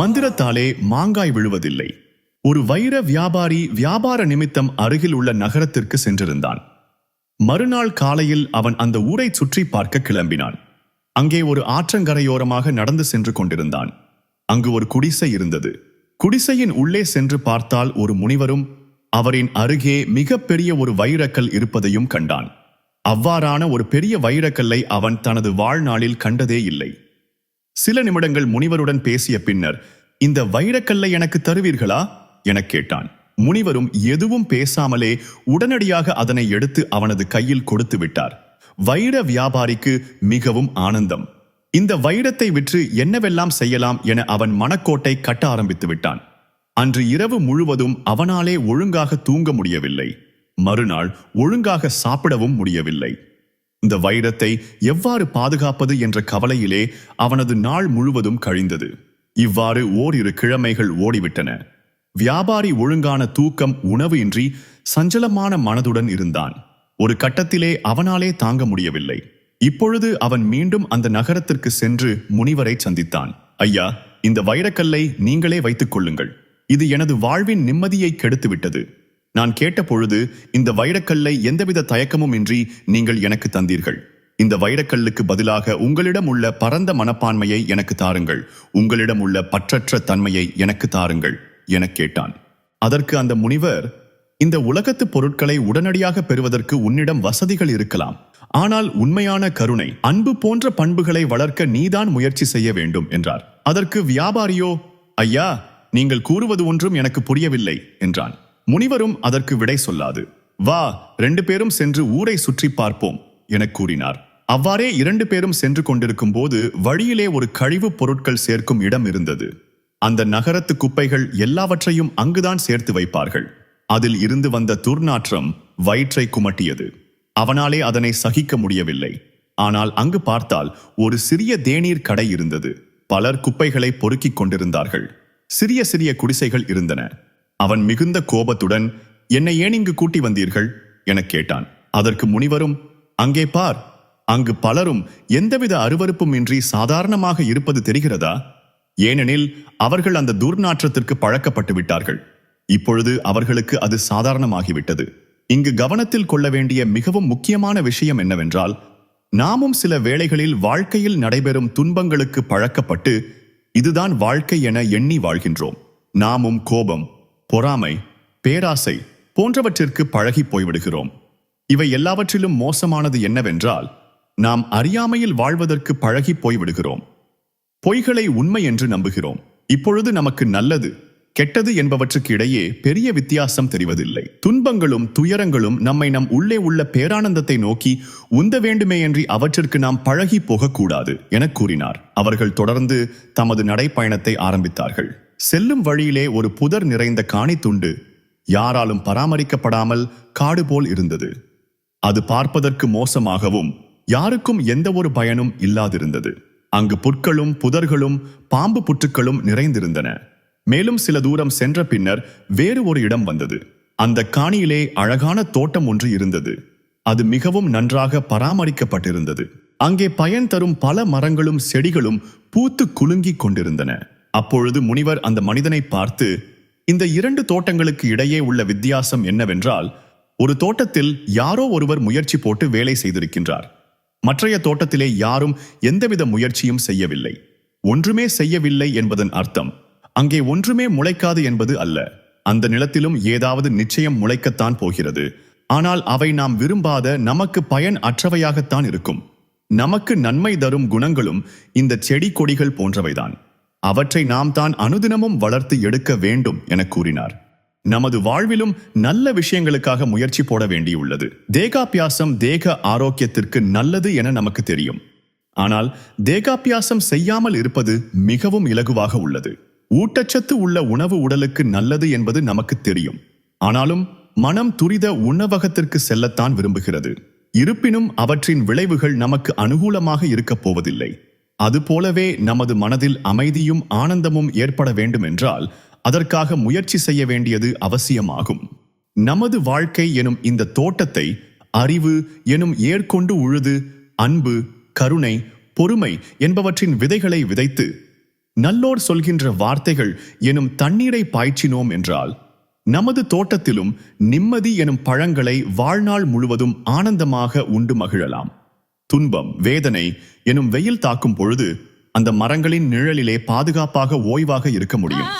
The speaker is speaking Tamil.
மந்திரத்தாலே மாங்காய் விழுவதில்லை. ஒரு வைர வியாபாரி வியாபார நிமித்தம் அருகில் உள்ள நகரத்திற்கு சென்றிருந்தான். மறுநாள் காலையில் அவன் அந்த ஊரை சுற்றி பார்க்க கிளம்பினான். அங்கே ஒரு ஆற்றங்கரையோரமாக நடந்து சென்று கொண்டிருந்தான். அங்கு ஒரு குடிசை இருந்தது. குடிசையின் உள்ளே சென்று பார்த்தால் ஒரு முனிவரும் அவரின் அருகே மிகப்பெரிய ஒரு வைரக்கல் இருப்பதையும் கண்டான். அவ்வாறான ஒரு பெரிய வைரக்கல்லை அவன் தனது வாழ்நாளில் கண்டதே இல்லை. சில நிமிடங்கள் முனிவருடன் பேசிய பின்னர் இந்த வைரக்கல்லை எனக்கு தருவீர்களா? எனக் கேட்டான். முனிவரும் எதுவும் பேசாமலே உடனடியாக அதனை எடுத்து அவனது கையில் கொடுத்து விட்டார். வைர வியாபாரிக்கு மிகவும் ஆனந்தம். இந்த வைரத்தை விற்று என்னவெல்லாம் செய்யலாம் என அவன் மனக்கோட்டை கட்ட ஆரம்பித்து விட்டான். அன்று இரவு முழுவதும் அவனாலே ஒழுங்காக தூங்க முடியவில்லை. மறுநாள் ஒழுங்காக சாப்பிடவும் முடியவில்லை. இந்த வைரத்தை எவ்வாறு பாதுகாப்பது என்ற கவலையிலே அவனது நாள் முழுவதும் கழிந்தது. இவ்வாறு ஓரிரு கிழமைகள் ஓடிவிட்டன. வியாபாரி ஒழுங்கான தூக்கம் உணவு இன்றி சஞ்சலமான மனதுடன் இருந்தான். ஒரு கட்டத்திலே அவனாலே தாங்க முடியவில்லை. இப்பொழுது அவன் மீண்டும் அந்த நகரத்திற்கு சென்று முனிவரை சந்தித்தான். ஐயா இந்த வைரக்கல்லை நீங்களே வைத்துக் கொள்ளுங்கள். இது எனது வாழ்வின் நிம்மதியை கெடுத்துவிட்டது. நான் கேட்ட பொழுது இந்த வைரக்கல்லை எந்தவித தயக்கமும் இன்றி நீங்கள் எனக்கு தந்தீர்கள். இந்த வைரக்கல்லுக்கு பதிலாக உங்களிடம் உள்ள பரந்த மனப்பான்மையை எனக்கு தாருங்கள். உங்களிடம் உள்ள பற்றற்ற தன்மையை எனக்கு தாருங்கள் எனக் கேட்டான். அதற்கு அந்த முனிவர் இந்த உலகத்து பொருட்களை உடனடியாக பெறுவதற்கு உன்னிடம் வசதிகள் இருக்கலாம். ஆனால் உண்மையான கருணை அன்பு போன்ற பண்புகளை வளர்க்க நீதான் முயற்சி செய்ய வேண்டும் என்றார். அதற்கு வியாபாரியோ ஐயா நீங்கள் கூறுவது ஒன்றும் எனக்கு புரியவில்லை என்றான். முனிவரும் அதற்கு விடை சொல்லாது. வா ரெண்டு பேரும் சென்று ஊரை சுற்றி பார்ப்போம் எனக் கூறினார். அவ்வாறே இரண்டு பேரும் சென்று கொண்டிருக்கும் போது வழியிலே ஒரு கழிவுப் பொருட்கள் சேர்க்கும் இடம் இருந்தது. அந்த நகரத்து குப்பைகள் எல்லாவற்றையும் அங்குதான் சேர்த்து வைப்பார்கள். அதில் இருந்து வந்த துர்நாற்றம் வயிற்றை குமட்டியது. அவனாலே அதனை சகிக்க முடியவில்லை. ஆனால் அங்கு பார்த்தால் ஒரு சிறிய தேநீர் கடை இருந்தது. பலர் குப்பைகளை பொறுக்கிக் கொண்டிருந்தார்கள். சிறிய சிறிய குடிசைகள் இருந்தன. அவன் மிகுந்த கோபத்துடன் என்னை ஏன் இங்கு கூட்டி வந்தீர்கள்? எனக் கேட்டான். அதற்கு முனிவரும் அங்கே பார் அங்கு பலரும் எந்தவித அருவருப்பும் இன்றி சாதாரணமாக இருப்பது தெரிகிறதா? ஏனெனில் அவர்கள் அந்த துர்நாற்றத்திற்கு பழக்கப்பட்டு விட்டார்கள். இப்பொழுது அவர்களுக்கு அது சாதாரணமாகிவிட்டது. இங்கு கவனத்தில் கொள்ள வேண்டிய மிகவும் முக்கியமான விஷயம் என்னவென்றால் நாமும் சில வேளைகளில் வாழ்க்கையில் நடைபெறும் துன்பங்களுக்கு பழக்கப்பட்டு இதுதான் வாழ்க்கை என எண்ணி வாழ்கின்றோம். நாமும் கோபம் பொறாமை பேராசை போன்றவற்றிற்கு பழகி போய்விடுகிறோம். இவை எல்லாவற்றிலும் மோசமானது என்னவென்றால் நாம் அறியாமையில் வாழ்வதற்கு பழகி போய்விடுகிறோம். பொய்களை உண்மை என்று நம்புகிறோம். இப்பொழுது நமக்கு நல்லது கெட்டது என்பவற்றுக்கு இடையே பெரிய வித்தியாசம் தெரிவதில்லை. துன்பங்களும் துயரங்களும் நம்மை நம் உள்ளே உள்ள பேரானந்தத்தை நோக்கி உந்த வேண்டுமேயன்றி அவற்றிற்கு நாம் பழகி போகக்கூடாது என கூறினார். அவர்கள் தொடர்ந்து தமது நடைப்பயணத்தை ஆரம்பித்தார்கள். செல்லும் வழியிலே ஒரு புதர் நிறைந்த காணி துண்டு யாராலும் பராமரிக்கப்படாமல் காடு போல் இருந்தது. அது பார்ப்பதற்கு மோசமாகவும் யாருக்கும் எந்த ஒரு பயனும் இல்லாதிருந்தது. அங்கு புற்களும் புதர்களும் பாம்பு புற்றுக்களும் நிறைந்திருந்தன. மேலும் சில தூரம் சென்ற பின்னர் வேறு ஒரு இடம் வந்தது. அந்த காணியிலே அழகான தோட்டம் ஒன்று இருந்தது. அது மிகவும் நன்றாக பராமரிக்கப்பட்டிருந்தது. அங்கே பயன் தரும் பல மரங்களும் செடிகளும் பூத்து குலுங்கிக் கொண்டிருந்தன. அப்பொழுது முனிவர் அந்த மனிதனை பார்த்து இந்த இரண்டு தோட்டங்களுக்கு இடையே உள்ள வித்தியாசம் என்னவென்றால் ஒரு தோட்டத்தில் யாரோ ஒருவர் முயற்சி போட்டு வேலை செய்திருக்கின்றார். மற்றைய தோட்டத்திலே யாரும் எந்தவித முயற்சியும் செய்யவில்லை. ஒன்றுமே செய்யவில்லை என்பதன் அர்த்தம். அங்கே ஒன்றுமே முளைக்காது என்பது அல்ல. அந்த நிலத்திலும் ஏதாவது நிச்சயம் முளைக்கத்தான் போகிறது. ஆனால் அவை நாம் விரும்பாத நமக்கு பயன் அற்றவையாகத்தான் இருக்கும். நமக்கு நன்மை தரும் குணங்களும் இந்த செடி கொடிகள் போன்றவைதான். அவற்றை நாம் தான் அனுதினமும் வளர்த்து எடுக்க வேண்டும் என கூறினார். நமது வாழ்விலும் நல்ல விஷயங்களுக்காக முயற்சி போட வேண்டியுள்ளது. தேகாபியாசம் தேக ஆரோக்கியத்திற்கு நல்லது என நமக்கு தெரியும். ஆனால் தேகாபியாசம் செய்யாமல் இருப்பது மிகவும் இலகுவாக உள்ளது. ஊட்டச்சத்து உள்ள உணவு உடலுக்கு நல்லது என்பது நமக்கு தெரியும். ஆனாலும் மனம் துரித உணவகத்திற்கு செல்லத்தான் விரும்புகிறது. இருப்பினும் அவற்றின் விளைவுகள் நமக்கு அனுகூலமாக இருக்கப் போவதில்லை. அதுபோலவே நமது மனதில் அமைதியும் ஆனந்தமும் ஏற்பட வேண்டுமென்றால் அதற்காக முயற்சி செய்ய வேண்டியது அவசியமாகும். நமது வாழ்க்கை எனும் இந்த தோட்டத்தை அறிவு எனும் ஏற்கொண்டு உழுது அன்பு கருணை பொறுமை என்பவற்றின் விதைகளை விதைத்து நல்லோர் சொல்கின்ற வார்த்தைகள் எனும் தண்ணீரை பாய்ச்சினோம் என்றால் நமது தோட்டத்திலும் நிம்மதி எனும் பழங்களை வாழ்நாள் முழுவதும் ஆனந்தமாக உண்டு மகிழலாம். துன்பம் வேதனை எனும் வெயில் தாக்கும் பொழுது அந்த மரங்களின் நிழலிலே பாதுகாப்பாக ஓய்வாக இருக்க முடியும்.